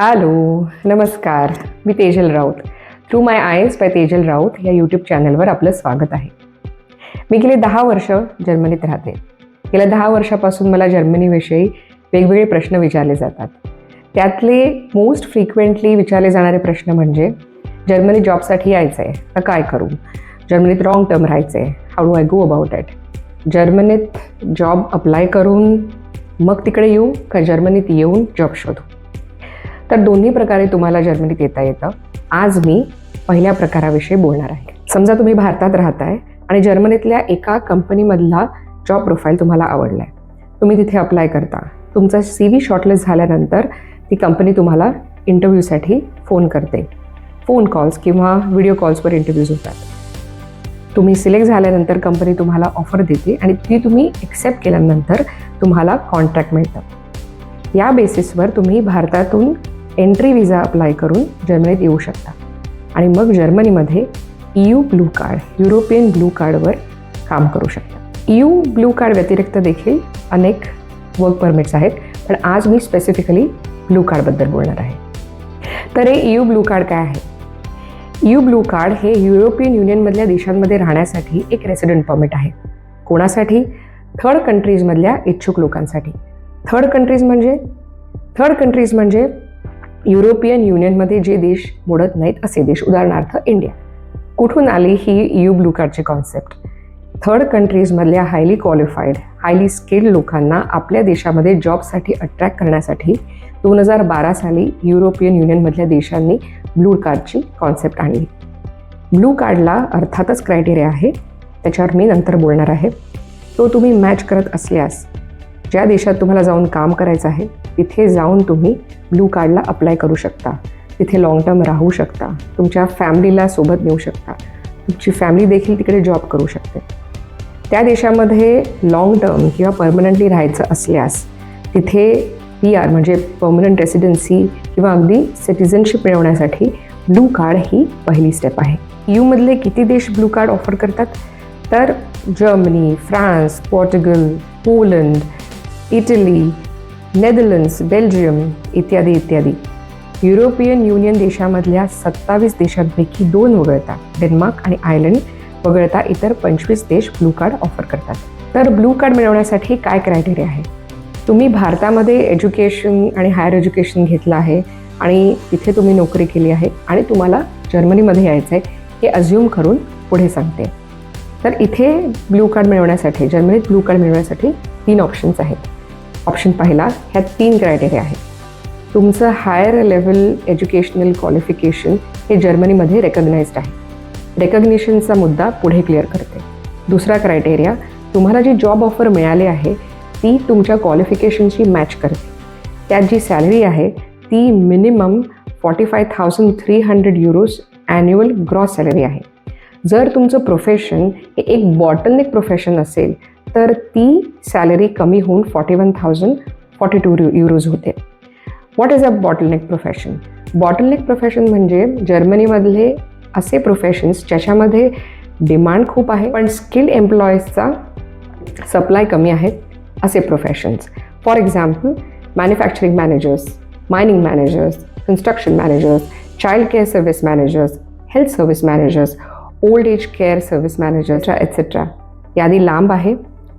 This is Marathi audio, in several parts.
हॅलो नमस्कार. मी Tejal Raut. Through my eyes by Tejal Raut या यूट्यूब चॅनलवर आपलं स्वागत आहे. मी गेले दहा वर्ष जर्मनीत राहते. गेल्या दहा वर्षापासून मला जर्मनीविषयी वेगवेगळे प्रश्न विचारले जातात. त्यातले मोस्ट फ्रिक्वेंटली विचारले जाणारे प्रश्न म्हणजे जर्मनी जॉबसाठी यायचं आहे तर काय करू? जर्मनीत रॉंग टर्म राहायचं आहे how do I go about it जर्मनीत जॉब अप्लाय करून मग तिकडे येऊ का जर्मनीत येऊन जॉब शोधू? तर दोन्ही प्रकारे तुम्हाला जर्मनीत येता येतं. आज मी पहिल्या प्रकाराविषयी बोलणार आहे. समजा तुम्ही भारतात राहताय आणि जर्मनीतल्या एका कंपनीमधला जॉब प्रोफाईल तुम्हाला आवडला आहे तुम्ही तिथे अप्लाय करता. तुमचा सी व्ही शॉर्टलिस्ट झाल्यानंतर ती कंपनी तुम्हाला इंटरव्ह्यूसाठी फोन करते. फोन कॉल्स किंवा व्हिडिओ कॉल्सवर इंटरव्ह्यूज होतात. तुम्ही सिलेक्ट झाल्यानंतर कंपनी तुम्हाला ऑफर देते आणि ती तुम्ही एक्सेप्ट केल्यानंतर तुम्हाला कॉन्ट्रॅक्ट मिळतं. या बेसिसवर तुम्ही भारतातून एंट्री विजा अप्लाय करून जर्मनीत येऊ शकता. आणि मग जर्मनीमध्ये EU blue card European blue कार्डवर काम करू शकता. यू ब्लू कार्ड व्यतिरिक्त देखील अनेक वर्क परमिट्स आहेत पण आज मी स्पेसिफिकली ब्लू कार्डबद्दल बोलणार आहे. तर हे यू ब्लू कार्ड काय आहे? यू ब्लू कार्ड हे युरोपियन युनियनमधल्या देशांमध्ये राहण्यासाठी एक रेसिडेंट परमिट आहे. कोणासाठी? थर्ड कंट्रीजमधल्या इच्छुक लोकांसाठी. थर्ड कंट्रीज म्हणजे? थर्ड कंट्रीज म्हणजे युरोपियन युनियनमध्ये जे देश मोडत नाहीत असे देश. उदाहरणार्थ इंडिया. कुठून आली ही यू ब्लू कार्डची कॉन्सेप्ट थर्ड कंट्रीजमधल्या हायली क्वालिफाईड हायली स्किल्ड लोकांना आपल्या देशामध्ये जॉबसाठी अट्रॅक्ट करण्यासाठी दोन हजार बारा साली युरोपियन युनियनमधल्या देशांनी ब्लू कार्डची कॉन्सेप्ट आणली. ब्लू कार्डला अर्थातच क्रायटेरिया आहे. त्याच्यावर मी नंतर बोलणार आहे. तो तुम्ही मॅच करत असल्यास ज्या देशात तुम्हाला जाऊन काम करायचं आहे तिथे जाऊन तुम्ही ब्लू कार्डला अप्लाय करू शकता. तिथे लाँग टर्म राहू शकता. तुमच्या फॅमिलीला सोबत नेऊ शकता. तुमची फॅमिली देखील तिकडे जॉब करू शकते. त्या देशामध्ये लाँग टर्म किंवा परमनंटली राहायचं असल्यास तिथे पी आर म्हणजे पर्मनंट रेसिडेन्सी किंवा अगदी सिटिझनशिप मिळवण्यासाठी ब्लू कार्ड ही पहिली स्टेप आहे. यूमधले किती देश ब्लू कार्ड ऑफर करतात? तर Germany France Portugal Poland Italy Netherlands Belgium इत्यादी इत्यादी. युरोपियन युनियन देशामधल्या सत्तावीस देशांपैकी दोन वगळता. डेन्मार्क आणि आयर्लंड वगळता इतर पंचवीस देश ब्लू कार्ड ऑफर करतात. तर ब्लू कार्ड मिळवण्यासाठी काय क्रायटेरिया आहे? तुम्ही भारतामध्ये एज्युकेशन आणि हायर एज्युकेशन घेतलं आहे आणि तिथे तुम्ही नोकरी केली आहे आणि तुम्हाला जर्मनीमध्ये यायचं आहे हे अज्युम करून पुढे सांगते. तर इथे ब्लू कार्ड मिळवण्यासाठी जर्मनीत ब्लू कार्ड मिळवण्यासाठी तीन ऑप्शन्स आहेत. ऑप्शन पहिला ह्या तीन क्रायटेरिया आहेत. तुमचं हायर लेवल एज्युकेशनल क्वालिफिकेशन हे जर्मनीमध्ये रेकग्नाइज्ड आहे. रेकग्निशनचा मुद्दा पुढे क्लिअर करते. दुसरा क्रायटेरिया तुम्हाला जी जॉब ऑफर मिळाली आहे ती तुमच्या क्वालिफिकेशनशी मॅच करते. त्यात जी सॅलरी आहे ती minimum forty five thousand three hundred euros annual gross salary आहे. जर तुमचं प्रोफेशन हे एक बॉटलनेक प्रोफेशन असेल तर ती सॅलरी कमी होऊन forty one thousand forty two euros होते. What is a bottleneck profession bottleneck profession म्हणजे जर्मनीमधले असे प्रोफेशन्स ज्याच्यामध्ये डिमांड खूप आहे पण स्किल एम्प्लॉईजचा सप्लाय कमी आहे असे professions for example manufacturing managers mining managers construction managers child care service managers health service managers old age care service managers etcetera यादी लांब आहे.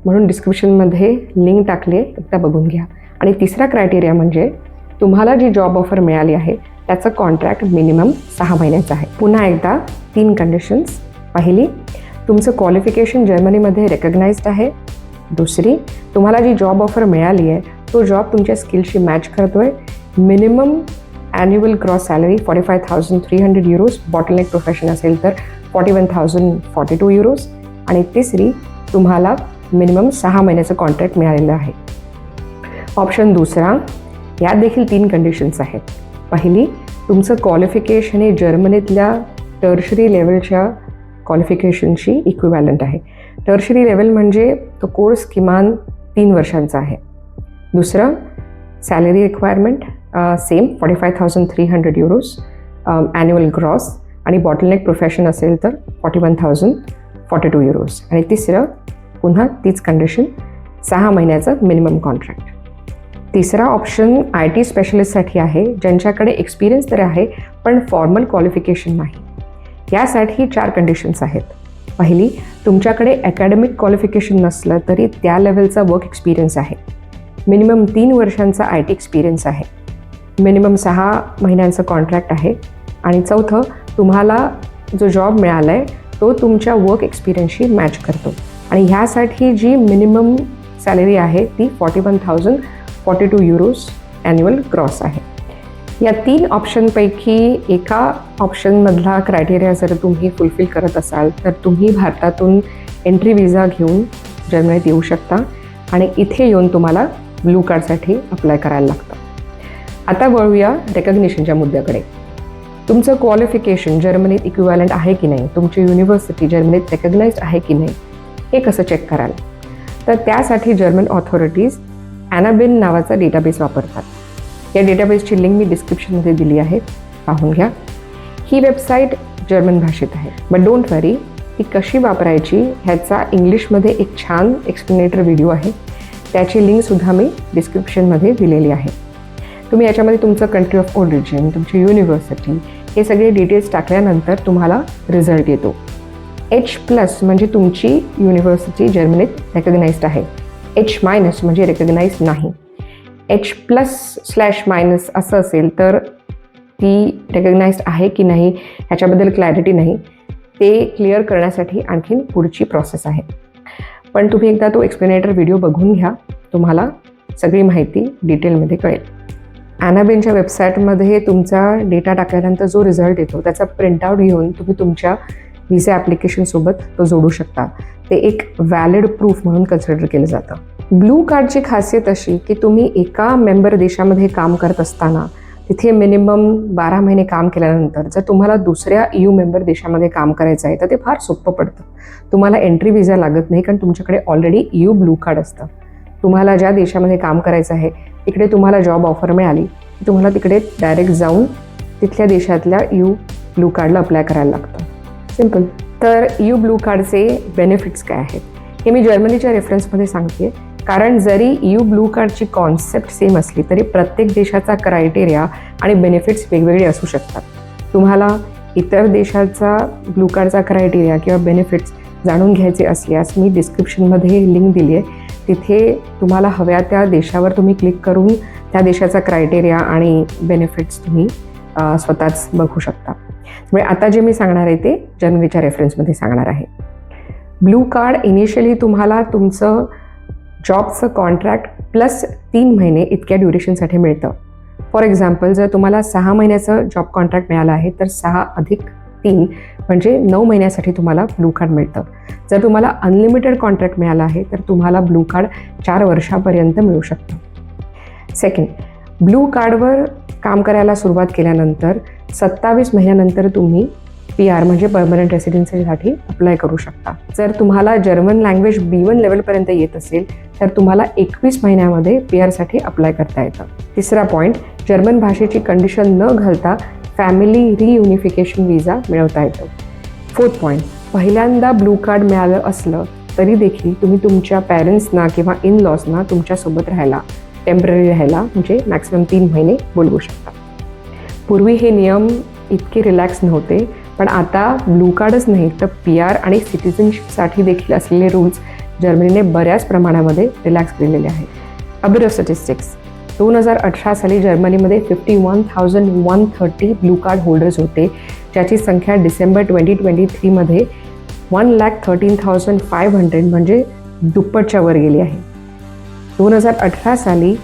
म्हणून डिस्क्रिप्शनमध्ये लिंक टाकली आहे एकदा बघून घ्या. आणि तिसरा क्रायटेरिया म्हणजे तुम्हाला जी जॉब ऑफर मिळाली आहे त्याचं कॉन्ट्रॅक्ट मिनिमम सहा महिन्याचं आहे. पुन्हा एकदा तीन कंडिशन्स पहिली. तुमचं क्वालिफिकेशन जर्मनीमध्ये रेकग्नाइज्ड आहे. दुसरी तुम्हाला जी जॉब ऑफर मिळाली आहे तो जॉब तुमच्या स्किलशी मॅच करतो आहे minimum annual gross salary forty five thousand three hundred euros bottleneck profession असेल तर forty one thousand forty two euros आणि तिसरी तुम्हाला मिनिमम सहा महिन्याचं कॉन्ट्रॅक्ट मिळालेलं आहे. ऑप्शन दुसरा यात देखील तीन कंडिशन्स आहेत. पहिली तुमचं क्वालिफिकेशन हे जर्मनीतल्या टर्शरी लेवलच्या क्वालिफिकेशनशी इक्विवॅलंट आहे. टर्शरी लेवल म्हणजे तो कोर्स किमान तीन वर्षांचा आहे. दुसरं salary requirement same forty five thousand three hundred euros annual gross आणि बॉटलनेक प्रोफेशन असेल तर forty one thousand forty two euros आणि तिसरं पुन्हा तीच कंडिशन सहा महिन्याचं मिनिमम कॉन्ट्रॅक्ट तिसरा ऑप्शन आय टी स्पेशलिस्टसाठी आहे ज्यांच्याकडे एक्सपिरियन्स तर आहे पण फॉर्मल क्वालिफिकेशन नाही. यासाठी चार कंडिशन्स आहेत. पहिली तुमच्याकडे अकॅडमिक क्वालिफिकेशन नसलं तरी त्या लेवलचा वर्क एक्सपिरियन्स आहे. मिनिमम तीन वर्षांचा आय टी एक्सपिरियन्स आहे. मिनिमम सहा महिन्यांचं कॉन्ट्रॅक्ट आहे. आणि चौथं तुम्हाला जो जॉब मिळाला आहे तो तुमच्या वर्क एक्सपिरियन्सशी मॅच करतो. आणि ह्यासाठी जी मिनिमम सॅलरी आहे ती forty one thousand forty two euros annual gross आहे. या तीन ऑप्शनपैकी एका ऑप्शनमधला क्रायटेरिया जर तुम्ही फुलफिल करत असाल तर तुम्ही भारतातून एंट्री विजा घेऊन जर्मनीत येऊ शकता आणि इथे येऊन तुम्हाला ब्लू कार्डसाठी अप्लाय करायला लागतं. आता वळूया रेकग्निशनच्या मुद्द्याकडे. तुमचं क्वालिफिकेशन जर्मनीत इक्विवॅलंट आहे की नाही? तुमची युनिव्हर्सिटी जर्मनीत रेकग्नाइज आहे की नाही? हे कसं चेक कराल? तर त्यासाठी जर्मन ऑथॉरिटीज ॲनाबिन नावाचा डेटाबेस वापरतात. या डेटाबेसची लिंक मी डिस्क्रिप्शनमध्ये दिली आहे. पाहून घ्या. ही वेबसाईट जर्मन भाषेत आहे. बट डोंट वरी ती कशी वापरायची ह्याचा इंग्लिशमध्ये एक छान एक्सप्लेनेटर व्हिडिओ आहे. त्याची लिंकसुद्धा मी डिस्क्रिप्शनमध्ये दिलेली आहे. तुम्ही याच्यामध्ये तुमचं कंट्री ऑफ ओरिजिन तुमची युनिव्हर्सिटी हे सगळे डिटेल्स टाकल्यानंतर तुम्हाला रिझल्ट येतो. एच प्लस म्हणजे तुमची युनिव्हर्सिटी जर्मनीत रेकग्नाइज्ड आहे. एच मायनस म्हणजे रेकग्नाइज नाही. एच प्लस स्लॅश मायनस असं असेल तर ती रेकग्नाइज्ड आहे की नाही ह्याच्याबद्दल क्लॅरिटी नाही. ते क्लिअर करण्यासाठी आणखीन पुढची प्रोसेस आहे. पण तुम्ही एकदा तो एक्सप्लेनेटर व्हिडिओ बघून घ्या. तुम्हाला सगळी माहिती डिटेलमध्ये कळेल. ॲनाबेनच्या वेबसाईटमध्ये तुमचा डेटा टाकल्यानंतर जो रिझल्ट येतो त्याचा प्रिंटआउट घेऊन तुम्ही तुमच्या व्हिसा ॲप्लिकेशनसोबत तो जोडू शकता. ते एक व्हॅलिड प्रूफ म्हणून कन्सिडर केलं जातं. ब्लू कार्डची खासियत अशी की तुम्ही एका मेंबर देशामध्ये काम करत असताना तिथे मिनिमम बारा महिने काम केल्यानंतर जर तुम्हाला दुसऱ्या यू मेंबर देशामध्ये काम करायचं आहे तर ते फार सोपं पडतं. तुम्हाला एंट्री विजा लागत नाही कारण तुमच्याकडे ऑलरेडी यू ब्लू कार्ड असतं. तुम्हाला ज्या देशामध्ये काम करायचं आहे तिकडे तुम्हाला जॉब ऑफर मिळाली की तुम्हाला तिकडे डायरेक्ट जाऊन तिथल्या देशातल्या यू ब्लू कार्डला अप्लाय करायला लागतं. सिंपल तर यू ब्लू कार्डचे बेनिफिट्स काय आहेत? हे मी जर्मनीच्या रेफरन्समध्ये सांगते कारण जरी यू ब्लू कार्डची कॉन्सेप्ट सेम असली तरी प्रत्येक देशाचा क्रायटेरिया आणि बेनिफिट्स वेगवेगळे असू शकतात. तुम्हाला इतर देशाचा ब्लू कार्डचा क्रायटेरिया किंवा बेनिफिट्स जाणून घ्यायचे असल्यास मी डिस्क्रिप्शनमध्ये लिंक दिली आहे तिथे तुम्हाला हव्या त्या देशावर तुम्ही क्लिक करून त्या देशाचा क्रायटेरिया आणि बेनिफिट्स तुम्ही स्वतःच बघू शकता. म्हणजे आता जे मी सांगणार आहे ते जर्मनीच्या रेफरन्समध्ये सांगणार आहे. ब्लू कार्ड इनिशियली तुम्हाला तुमचं जॉबचं कॉन्ट्रॅक्ट प्लस तीन महिने इतक्या ड्युरेशनसाठी मिळतं. फॉर एक्झाम्पल जर तुम्हाला सहा महिन्याचं जॉब कॉन्ट्रॅक्ट मिळालं आहे तर सहा अधिक तीन म्हणजे नऊ महिन्यासाठी तुम्हाला ब्लू कार्ड मिळतं. जर तुम्हाला अनलिमिटेड कॉन्ट्रॅक्ट मिळाला आहे तर तुम्हाला ब्लू कार्ड चार वर्षापर्यंत मिळू शकतं. सेकंड ब्लू कार्डवर काम करायला सुरुवात केल्यानंतर सत्तावीस महिन्यानंतर तुम्ही पी आर म्हणजे परमनंट रेसिडेन्सीसाठी अप्लाय करू शकता. जर तुम्हाला जर्मन लँग्वेज बी वन लेवलपर्यंत येत असेल तर तुम्हाला एकवीस महिन्यामध्ये पी आरसाठी अप्लाय करता येतं. तिसरा पॉईंट जर्मन भाषेची कंडिशन न घालता फॅमिली रियुनिफिकेशन विजा मिळवता येतो. फोर्थ पॉईंट पहिल्यांदा ब्लू कार्ड मिळालं असलं तरी देखील तुम्ही तुमच्या पॅरेंट्सना किंवा इन लॉजना तुमच्यासोबत राहायला टेंपररी राहायला म्हणजे मॅक्सिमम तीन महिने बोलवू शकता. पूर्वी हे नियम इतके रिलॅक्स नव्हते पण आता ब्लू कार्डच नाही तर पी आर आणि सिटिझनशिपसाठी देखील असलेले रूल्स जर्मनीने बऱ्याच प्रमाणामध्ये रिलॅक्स केलेले आहेत अबिरो स्टॅटिस्टिक्स दोन हजार अठरा साली जर्मनीमध्ये fifty one thousand one thirty blue card holders होते ज्याची संख्या December twenty twenty थ्रीमध्ये one lakh thirteen thousand five hundred म्हणजे दुप्पटच्या वर गेली आहे. दोन हजार अठरा साली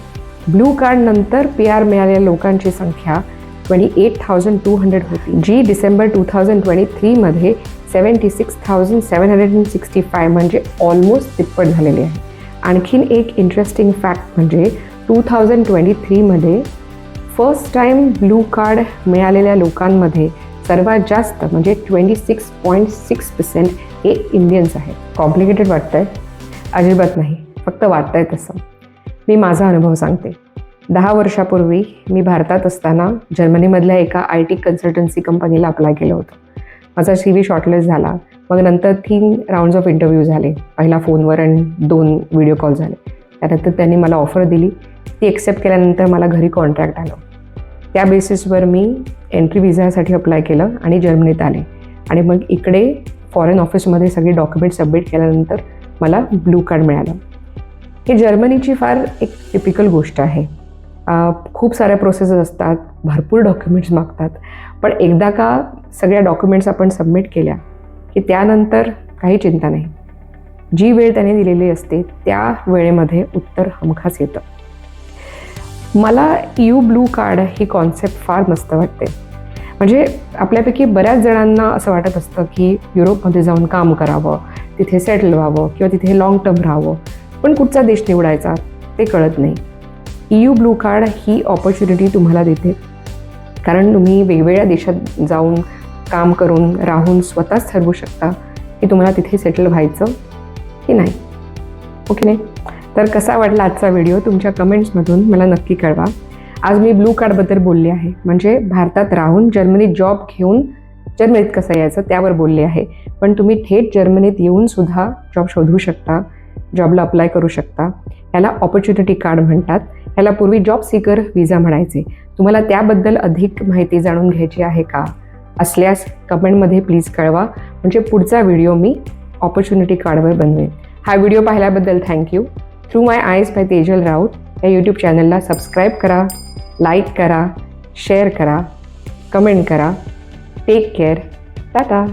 ब्लू कार्डनंतर पी आर मिळालेल्या लोकांची संख्या twenty eight thousand two hundred होती जी December two thousand twenty थ्रीमध्ये seventy six thousand seven hundred and sixty five म्हणजे ऑलमोस्ट तिप्पट झालेली आहे. आणखीन एक इंटरेस्टिंग फॅक्ट म्हणजे टू थाउजंड ट्वेंटी थ्रीमध्ये फर्स्ट टाईम ब्लू कार्ड मिळालेल्या लोकांमध्ये सर्वात जास्त म्हणजे twenty six point six percent हे इंडियन्स आहेत. कॉम्प्लिकेटेड वाटतंय? अजिबात नाही. फक्त वाटतंय तसं. मी माझा अनुभव सांगते. दहा वर्षापूर्वी मी भारतात असताना जर्मनीमधल्या एका आय टी कन्सल्टन्सी कंपनीला अप्लाय केलं होतं. माझा सी व्ही शॉर्टलिस्ट झाला. मग नंतर तीन राऊंड्स ऑफ इंटरव्ह्यू झाले. पहिला फोनवर आणि दोन व्हिडिओ कॉल झाले. त्यानंतर त्यांनी मला ऑफर दिली. ती एक्सेप्ट केल्यानंतर मला घरी कॉन्ट्रॅक्ट आलं. त्या बेसिसवर मी एंट्री विझासाठी अप्लाय केलं आणि जर्मनीत आले. आणि मग इकडे फॉरेन ऑफिसमध्ये सगळे डॉक्युमेंट सबमिट केल्यानंतर मला ब्लू कार्ड मिळालं. ही जर्मनीची फार एक टिपिकल गोष्ट आहे. खूप साऱ्या प्रोसेसेस असतात. भरपूर डॉक्युमेंट्स मागतात. पण एकदा का सगळ्या डॉक्युमेंट्स आपण सबमिट केल्या की त्यानंतर काही चिंता नाही. जी वेळ त्याने दिलेली असते त्या वेळेमध्ये उत्तर हमखास येतं. मला यू ब्लू कार्ड ही कॉन्सेप्ट फार मस्त वाटते. म्हणजे आपल्यापैकी बऱ्याच जणांना असं वाटत असतं की युरोपमध्ये जाऊन काम करावं तिथे सेटल व्हावं किंवा तिथे लाँग टर्म राहावं. पण कुठचा देश निवडायचा ते कळत नाही. ई यू ब्लू कार्ड ही ऑपॉर्च्युनिटी तुम्हाला देते. कारण तुम्ही वेगवेगळ्या देशात जाऊन काम करून राहून स्वतःच ठरवू शकता की तुम्हाला तिथे सेटल व्हायचं की नाही. ओके नाही तर कसा वाटला आजचा व्हिडिओ तुमच्या कमेंट्समधून मला नक्की कळवा. आज मी ब्लू कार्डबद्दल बोलले आहे. म्हणजे भारतात राहून जर्मनीत जॉब घेऊन जर्मनीत कसं यायचं त्यावर बोलले आहे. पण तुम्ही थेट जर्मनीत येऊन सुद्धा जॉब शोधू शकता. जॉबला अप्लाय करू शकता. याला ऑपॉर्च्युनिटी कार्ड म्हणतात. याला पूर्वी जॉब सीकर विजा म्हणायचे. तुम्हाला त्याबद्दल अधिक माहिती जाणून घ्यायची आहे का? असल्यास कमेंटमध्ये प्लीज कळवा. म्हणजे पुढचा व्हिडिओ मी ऑपॉर्च्युनिटी कार्डवर बनवेन. हा व्हिडिओ पाहिल्याबद्दल thank you through my eyes by Tejal Raut या यूट्यूब चॅनलला सबस्क्राईब करा लाईक करा शेअर करा कमेंट करा. Take care Tata